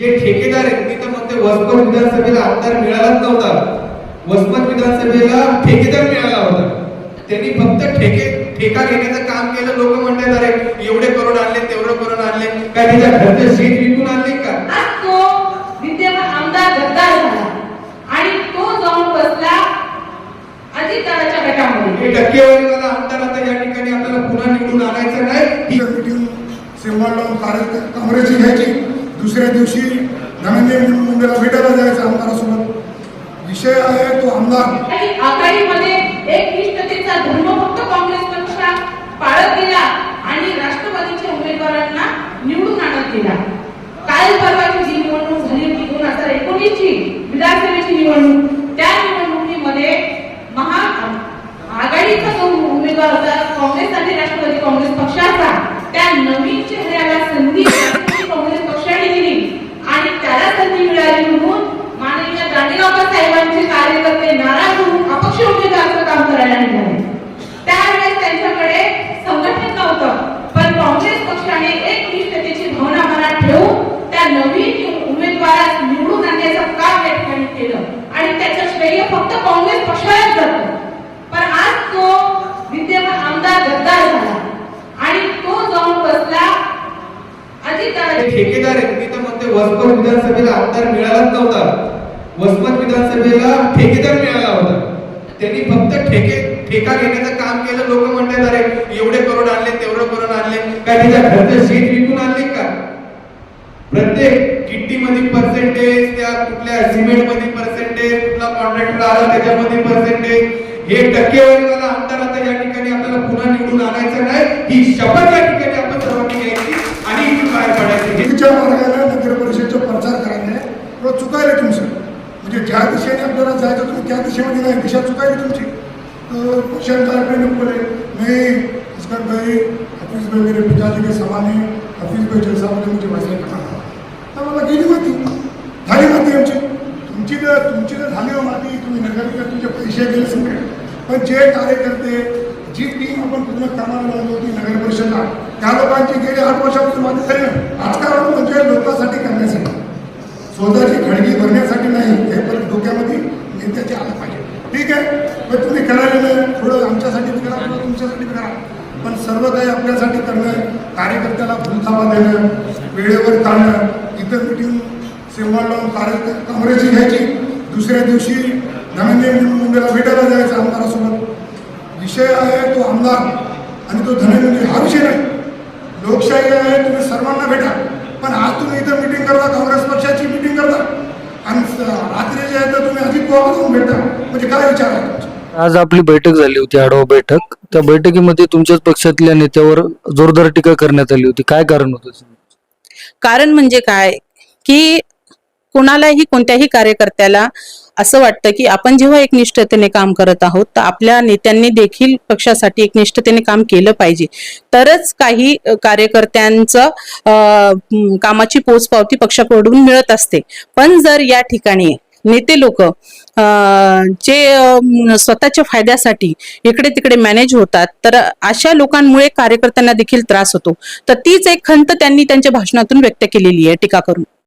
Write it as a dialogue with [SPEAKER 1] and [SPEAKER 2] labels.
[SPEAKER 1] जे ठेकेदार आहेत मी तर म्हणते वसमत विधानसभेला आमदार मिळालाच नव्हता. वसमत विधानसभेला ठेकेदार मिळाला होता. त्यांनी फक्त ठेके ठेका घेण्याचं काम केलं. लोक म्हणतात अरे एवढे करोड आणले तेवढे करोड आणले. काय त्याच्या घरचे शेत विकून आणले का?
[SPEAKER 2] तो विद्यमान आमदार गद्दार झाला. आणि तो जाऊन बसला अजितदादाच्या गटामध्ये.
[SPEAKER 1] हे टक्केवारीवाला आमदार आता या ठिकाणी आपल्याला पुन्हा निवडून आणायचं नाही. ही
[SPEAKER 3] सिंहवाड लावून काँग्रेसची घ्यायची दुसऱ्या दिवशी धनंजय मुंबईला भेटायला जायचं आमदारासोबत. विषय आहे तो आमदार.
[SPEAKER 2] आणि आघाडीमध्ये एक निष्ठतेचा धर्म फक्त काँग्रेस पक्ष पाळत गेला आणि राष्ट्रवादीच्या उमेदवारांना निवडून आणत गेला काल परवाची जी निवडणूक झाली होती दोन हजार एकोणीस ची विधानसभेची निवडणूक त्या निवडणुकीमध्ये महा आघाडीचा जो उमेदवार होता काँग्रेस आणि राष्ट्रवादी काँग्रेस पक्षाचा त्या नवीन चेहऱ्याला संधी राष्ट्रवादी काँग्रेस पक्षाने दिली आणि त्याला संधी मिळाली म्हणून माननीय दांडेगावकर कार्यकर्ते नाराज होऊन अपक्ष उमेदवाराचं काम करायला निघाले. त्यावेळेस त्यांच्याकडे संघटन नव्हतं पण काँग्रेस पक्षाने एक निष्ठतेची भावना मनात ठेवून त्या नवीन उमेदवारास निवडून आणण्याचं काम या ठिकाणी केलं. आणि त्याचं श्रेय फक्त काँग्रेस पक्षालाच जातं. पण आज तो विद्यमान आमदार गद्दार झाला. आणि तो जाऊन बसला
[SPEAKER 1] अजित ठेकेदार आहेत. मी तर म्हणते वस्तू विधानसभेला आमदार मिळालाच नव्हता. वसमत विधानसभेला ठेकेदार मिळाला होता. त्यांनी फक्त ठेके ठेका घेण्याचं काम केलं. लोक म्हणतात अरे एवढे करोड आणले तेवढे करोड आणले. काय त्याच्या घरचे शेत विकून आणले का? प्रत्येक किट्टी मध्ये पर्सेंटेज त्या कुठल्या सिमेंट मधील पर्सेंटेज कुठला कॉन्ट्रॅक्टर आला त्याच्यामध्ये पर्सेंटेज हे टक्केवारी मला आता या ठिकाणी आपल्याला पुन्हा निवडून आणायचं नाही ही शपथ या ठिकाणी आपण सर्वांनी घ्यायची आणि इथून बाहेर पडायची हे
[SPEAKER 3] चुकीच्या मार्गाने नगर परिषदेचा प्रचार करायला किंवा चुकायला तुमचं म्हणजे ज्या दिशेने जायचं तुम्ही त्या दिशेमध्ये नाही दिशा चुकायची तुमची. तो क्वेश्चन काय नहीं बोले नहीं भाई हफीज भाई मेरे पिताजी के समान है. हफीज भाई जैसा बोले मुझे वैसा ही तर मला गेली माती झाली माती आमची. तुमची तर तुमची तर झाली हो माती. तुम्ही नगरकर तुमचे पैसे गेले सगळे. पण जे कार्यकर्ते जी टीम आपण पूर्ण कामाला लावली होती नगर परिषदला त्या लोकांची गेली आठ वर्षापासून माती झाली ना राजकारण म्हणजे लोकांसाठी करण्यासाठी. स्वतःची खडगी भरण्यासाठी नाही हे परत डोक्यामध्ये नेत्याचे आलं पाहिजे ठीक आहे. मग तुम्ही करायला नाही थोडं आमच्यासाठी करा थोडं तुमच्यासाठी करा. पण सर्व काही आपल्यासाठी करणं कार्यकर्त्याला फुलथापा देणं वेळेवर काढणं इतर मिटिंग सेवा लावून कार्य काँग्रेसची घ्यायची. दुसऱ्या दिवशी धनंजय मुंबईला भेटायला जायचं आमदारासोबत. विषय आहे तो आमदार आणि तो धनंजय हा विषय नाही. लोकशाही आहे तुम्ही सर्वांना भेटा. पण आज तुम्ही इथं मिटिंग करता काँग्रेस पक्षाची मिटिंग करता. आणि रात्री जे आहे तर तुम्ही अजित पवार जाऊन भेटा. म्हणजे काय विचार आहे तुमचा?
[SPEAKER 4] आज आपली बैठक झाली होती आढावा बैठक. त्या बैठकीमध्ये तुमच्याच पक्षातल्या नेत्यावर जोरदार टीका करण्यात आली होती. काय कारण होतं?
[SPEAKER 5] कारण म्हणजे काय? की कोणालाही कोणत्याही कार्यकर्त्याला असं वाटतं की आपण जेव्हा एकनिष्ठतेने काम करत आहोत तर आपल्या नेत्यांनी देखील पक्षासाठी एकनिष्ठतेने काम केलं पाहिजे. तरच काही कार्यकर्त्यांचं कामाची पोचपावती पक्षाकडून मिळत असते. पण जर या ठिकाणी नेते लोक जे स्वतःच्या फायद्यासाठी इकडे तिकडे मॅनेज होतात तर अशा लोकांमुळे कार्यकर्त्यांना देखील त्रास होतो. तर तीच एक खंत त्यांनी त्यांच्या भाषणातून व्यक्त केलेली आहे टीका करून.